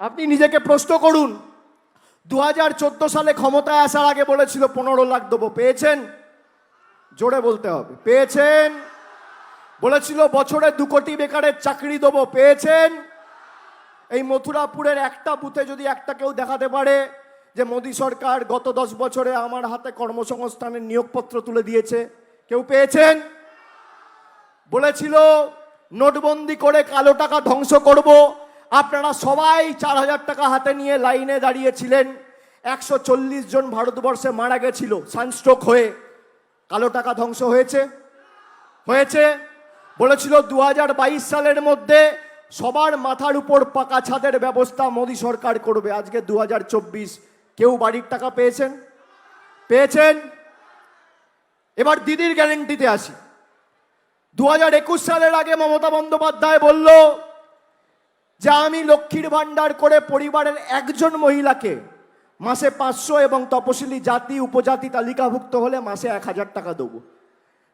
আপনি নিজেকে প্রশ্ন করুন। দু হাজার চোদ্দ সালে ক্ষমতায় আসার আগে বলেছিল, পনেরো লাখ দেবো। পেয়েছেন? জোরে বলতে হবে। পেয়েছেন? বলেছিল, বছরে দু কোটি বেকারের চাকরি দেবো। পেয়েছেন? এই মথুরাপুরের একটা বুথে যদি একটা কেউ দেখাতে পারে যে মোদী সরকার গত দশ বছরে আমার হাতে কর্মসংস্থানের নিয়োগপত্র তুলে দিয়েছে, কেউ পেয়েছেন? বলেছিল, নোটবন্দি করে কালো টাকা ধ্বংস করব আপনারা সবাই চার হাজার টাকা হাতে নিয়ে লাইনে দাঁড়িয়েছিলেন। একশো চল্লিশ জন ভারতবর্ষে মারা গেছিল সানস্ট্রোক হয়ে। কালো টাকা ধ্বংস হয়েছে। হয়েছে। বলেছিল দু হাজার বাইশ সালের মধ্যে সবার মাথার উপর পাকা ছাদের ব্যবস্থা মোদী সরকার করবে। আজকে দু হাজার চব্বিশ। কেউ বাড়ির টাকা পেয়েছেন? পেয়েছেন। এবার দিদির গ্যারেন্টিতে আসি। দু সালের আগে মমতা বন্দ্যোপাধ্যায় বলল যে আমি লক্ষ্মীর ভাণ্ডার করে পরিবারের একজন মহিলাকে মাসে পাঁচশো এবং তপশিলি জাতি, উপজাতি তালিকাভুক্ত হলে মাসে এক হাজার টাকা দেবো।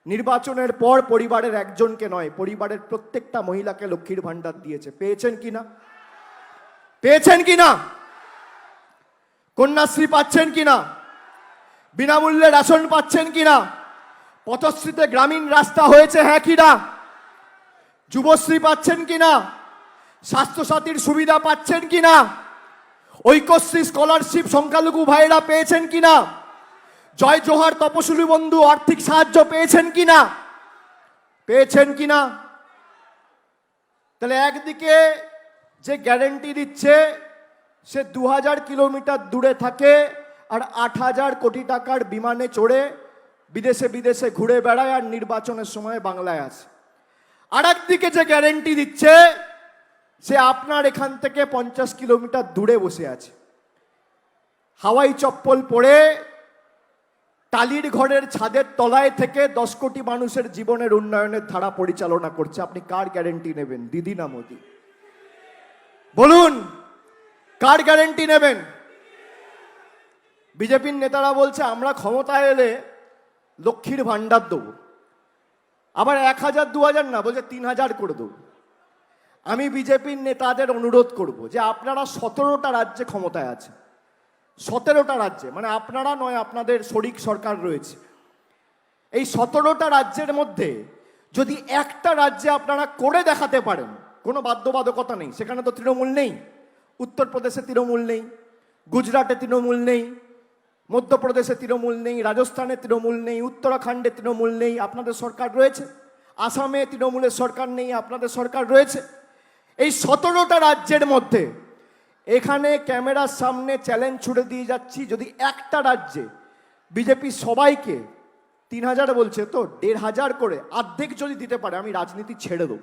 নির্বাচনের পর পরিবারের একজনকে নয়, পরিবারের প্রত্যেকটা মহিলাকে লক্ষ্মীর ভাণ্ডার দিয়েছে। পেয়েছেন কিনা পেয়েছেন কিনা কন্যাশ্রী পাচ্ছেন কি না? বিনামূল্যে রেশন পাচ্ছেন কিনা পথশ্রীতে গ্রামীণ রাস্তা হয়েছে হ্যাঁ কিনা যুবশ্রী পাচ্ছেন কিনা স্বাস্থ্যসাথীর সুবিধা পাচ্ছেন কিনা? ঐক্যশ্রী স্কলারশিপ সংখ্যালঘু ভাইরা পেয়েছেন কিনা? জয় জোহার তপশিলি বন্ধু আর্থিক সাহায্য পেয়েছেন কিনা? পেয়েছেন কিনা? তাহলে একদিকে যে গ্যারেন্টি দিচ্ছে, সে দু হাজার কিলোমিটার দূরে থাকে আর আট হাজার কোটি টাকার বিমানে চড়ে বিদেশে বিদেশে ঘুরে বেড়ায় আর নির্বাচনের সময় বাংলায় আসে। আর একদিকে যে গ্যারেন্টি দিচ্ছে সে আপনার এখান থেকে পঞ্চাশ কিলোমিটার দূরে বসে আছে। হাওয়াই চপ্পল পরে টালির ঘরের ছাদের তলায় থেকে দশ কোটি মানুষের জীবনের উন্নয়নের ধারা পরিচালনা করছে। আপনি কার গ্যারেন্টি নেবেন? দিদি না মোদি? বলুন, কার গ্যারেন্টি নেবেন? বিজেপির নেতারা বলছে, আমরা ক্ষমতায় এলে লক্ষ্মীর ভাণ্ডার দেবো। আবার এক হাজার, দু হাজার না, বলছে তিন হাজার করে দেবো। আমি বিজেপির নেতাদের অনুরোধ করব যে আপনারা সতেরোটা রাজ্যে ক্ষমতায় আছে সতেরোটা রাজ্যে মানে আপনারা নয়, আপনাদের শরিক সরকার রয়েছে। এই সতেরোটা রাজ্যের মধ্যে যদি একটা রাজ্যে আপনারা করে দেখাতে পারেন, কোনো বাধ্যবাধকতা নেই। সেখানে তো তৃণমূল নেই। উত্তরপ্রদেশে তৃণমূল নেই, গুজরাটে তৃণমূল নেই, মধ্যপ্রদেশে তৃণমূল নেই, রাজস্থানে তৃণমূল নেই, উত্তরাখণ্ডে তৃণমূল নেই, আপনাদের সরকার রয়েছে। আসামে তৃণমূলের সরকার নেই, আপনাদের সরকার রয়েছে। এই সতেরোটা রাজ্যের মধ্যে এখানে ক্যামেরার সামনে চ্যালেঞ্জ ছুড়ে দিয়ে যাচ্ছি যদি একটা রাজ্যে বিজেপি সবাইকে তিন হাজার বলছে তো দেড় হাজার করে অর্ধেক যদি দিতে পারে, আমি রাজনীতি ছেড়ে দেবো।